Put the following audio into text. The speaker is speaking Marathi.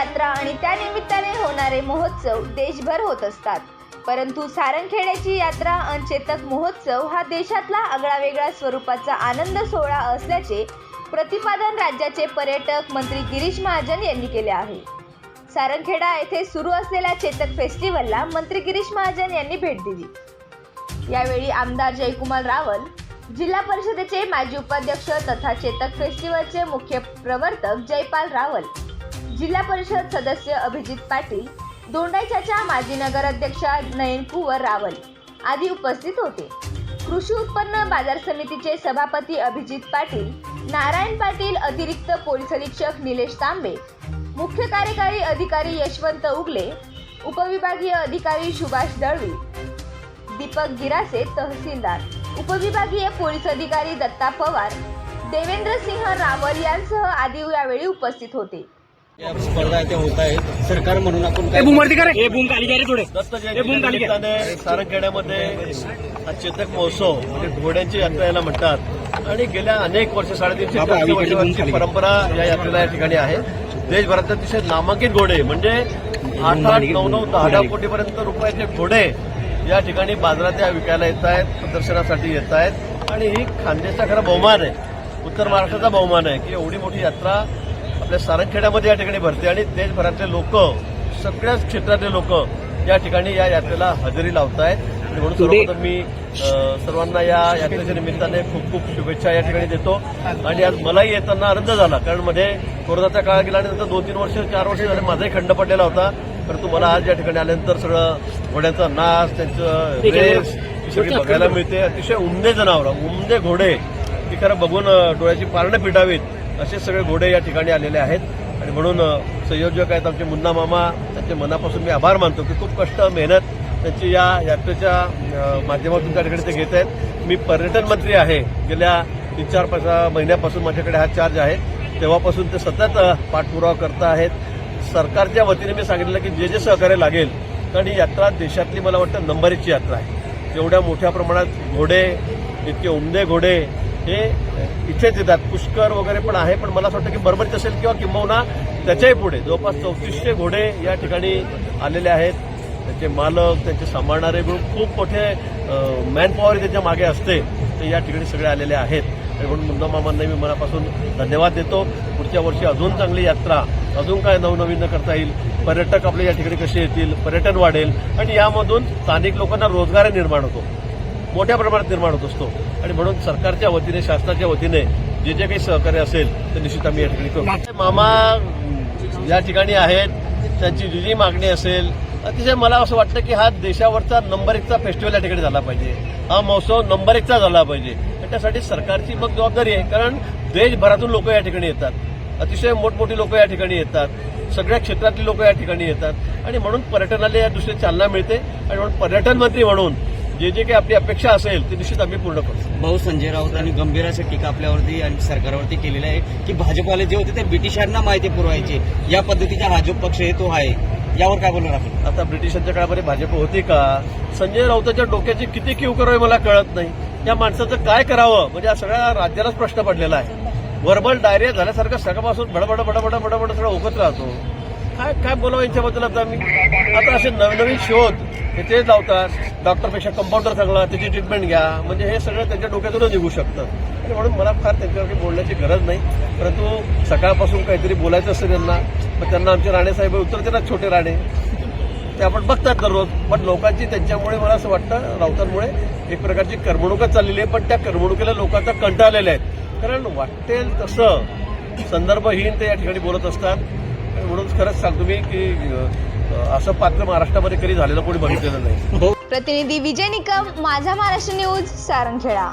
यात्रा आणि त्यानिमित्ताने होणारे महोत्सव देशभर होत असतात. परंतु सारंगखेड्याची यात्रा आणि चेतक महोत्सव हा देशातला आगळावेगळा स्वरूपाचा आनंद सोहळा असल्याचे प्रतिपादन राज्याचे पर्यटक मंत्री गिरीश महाजन यांनी केले आहे. सारंगखेडा येथे सुरू असलेल्या चेतक फेस्टिवलला मंत्री गिरीश महाजन यांनी भेट दिली. यावेळी आमदार जयकुमार रावल जिल्हा परिषदेचे माजी उपाध्यक्ष तथा चेतक फेस्टिवलचे मुख्य प्रवर्तक जयपाल रावल जिल्हा परिषद सदस्य अभिजित पाटील दोंडाईच्याच्या माजी नगराध्यक्षा नयन कुवर रावल आदी उपस्थित होते. कृषी उत्पन्न बाजार समितीचे सभापती अभिजित पाटील नारायण पाटील अतिरिक्त पोलीस अधीक्षक निलेश तांबे मुख्य कार्यकारी अधिकारी यशवंत उगले उपविभागीय अधिकारी सुभाष दळवी दीपक गिरासे तहसीलदार उपविभागीय पोलीस अधिकारी दत्ता पवार देवेंद्र सिंह रावल यांसह आदी यावेळी उपस्थित होते. या स्पर्धा त्या होत आहेत सरकार म्हणून आपण काय सारंगखेड्यामध्ये हा चेतक महोत्सव म्हणजे घोड्यांची यात्रा याला म्हणतात. आणि गेल्या अनेक वर्ष साडेतीनशे वर्षांची. परंपरा या यात्रेला या ठिकाणी आहे. देशभरातले अतिशय नामांकित घोडे म्हणजे आठ आठ नऊ नऊ दहा दहा कोटीपर्यंत रुपयाचे घोडे या ठिकाणी बाजारात या विकायला येत आहेत प्रदर्शनासाठी येत आहेत. आणि ही खानदेशचा खरा बहुमान आहे. उत्तर महाराष्ट्राचा बहुमान आहे की एवढी मोठी यात्रा आपल्या सारंगखेड्यामध्ये या ठिकाणी भरते आणि देशभरातले लोक सगळ्याच क्षेत्रातले लोक या ठिकाणी या यात्रेला हजेरी लावत आहेत म्हणून सर्वप्रथम मी सर्वांना या यात्रेच्या निमित्ताने खूप खूप शुभेच्छा या ठिकाणी देतो. आणि आज मलाही येताना आनंद झाला कारण मध्ये कोरोनाचा काळ गेला आणि नंतर दोन तीन वर्ष चार वर्ष झाले माझाही खंड पडलेला होता. परंतु मला आज या ठिकाणी आल्यानंतर सगळं घोड्यांचा नाच त्यांचं. रेस सगळी बघायला मिळते. अतिशय उमदे जनावरं उमदे घोडे. ती खरं बघून डोळ्याची पारणं पिटावीत. असे सगळे घोडे या ठिकाणी आलेले आहेत. आणि म्हणून संयोजक आहेत आमचे मुन्ना मामा. त्यांचे मनापासून मी आभार मानतो की खूप कष्ट मेहनत त्यांची या यात्रेच्या माध्यमातून त्या ठिकाणी ते घेत आहेत. मी पर्यटन मंत्री आहे. गेल्या तीन चार पाच महिन्यापासून माझ्याकडे हा चार्ज आहे. तेव्हापासून ते सतत पाठपुरावा करत आहेत. सरकारच्या वतीने मी सांगितलं की जे जे सहकार्य लागेल कारण ही यात्रा देशातली मला वाटतं नंबर एकची यात्रा आहे. एवढ्या मोठ्या प्रमाणात घोडे इतके उमदे घोडे हे इथेच येतात. पुष्कर वगैरे पण आहे पण मला असं वाटतं की बरोबरच असेल किंवा किंबहुना त्याच्याही पुढे. जवळपास चौतीसशे घोडे या ठिकाणी आलेले आहेत. त्याचे मालक त्यांचे सांभाळणारे मिळून खूप मोठे मॅन पॉवर त्याच्यामागे असते. ते या ठिकाणी सगळे आलेले आहेत. म्हणून मुन्ना मी मनापासून धन्यवाद देतो. पुढच्या वर्षी अजून चांगली यात्रा अजून काय नवनवीन करता येईल? पर्यटक आपले या ठिकाणी कसे येतील? पर्यटन वाढेल. आणि यामधून स्थानिक लोकांना रोजगार निर्माण होतो. मोठ्या प्रमाणात निर्माण होत असतो. आणि म्हणून सरकारच्या वतीने शासनाच्या वतीने जे जे काही सहकार्य असेल ते निश्चित आम्ही या ठिकाणी करू. मामा या ठिकाणी आहेत. त्यांची जी जी मागणी असेल अतिशय मला असं वाटतं की हा देशावरचा नंबर एकचा फेस्टिवल या ठिकाणी झाला पाहिजे. हा महोत्सव नंबर एकचा झाला पाहिजे. त्यासाठी सरकारची मग जबाबदारी आहे कारण देशभरातून लोक या ठिकाणी येतात. अतिशय मोठमोठी लोक या ठिकाणी येतात. सगळ्या क्षेत्रातली लोक या ठिकाणी येतात. आणि म्हणून पर्यटनाला या दृष्टीने चालना मिळते. आणि म्हणून पर्यटन मंत्री म्हणून जे जे काही आपली अपेक्षा असेल ती निश्चित आम्ही पूर्ण करू भाऊ संजय राऊत आणि गंभीर अशी टीका आपल्यावरती आणि सरकारवरती केलेली आहे की भाजपवाले जे होते ते ब्रिटिशांना माहिती पुरवायचे. या पद्धतीचा भाजप पक्ष आहे तो आहे. यावर काय बोलणार आपण? आता ब्रिटिशांच्या काळामध्ये भाजप होती का? संजय राऊताच्या डोक्याची किती किव करावी मला कळत नाही. या माणसाचं काय करावं? म्हणजे हा सगळ्या राज्यालाच प्रश्न पडलेला आहे. वर्बल डायरिया झाल्यासारखं सकाळपासून बडबड बडबड बडबड सगळं ओकत राहतो. काय काय बोलावं यांच्याबद्दल आता मी आता असे नवनवीन शोध हे तेच लावतात. डॉक्टरपेक्षा कंपाऊंडर चांगला त्याची ट्रीटमेंट घ्या. म्हणजे हे सगळं त्यांच्या डोक्यातूनच निघू शकतं. आणि म्हणून मला फार त्यांच्यावरती बोलण्याची गरज नाही. परंतु सकाळपासून काहीतरी बोलायचं असतं त्यांना मग त्यांना आमचे राणेसाहेब उत्तर देतात छोटे राणे. ते आपण बघतात दररोज. पण लोकांची त्यांच्यामुळे मला असं वाटतं राऊतांमुळे एक प्रकारची करमणुकच चाललेली आहे. पण त्या करमणुकीला लोकांचा कंटाळलेल्या आहेत कारण वाटेल तसं संदर्भहीन ते या ठिकाणी बोलत असतात. म्हणून खरंच सांगतो मी की असं पात्र महाराष्ट्रामध्ये कधी झालेलं कोणी बघितलेलं नाही. प्रतिनिधी विजय निकम माझा महाराष्ट्र न्यूज सारंगखेडा.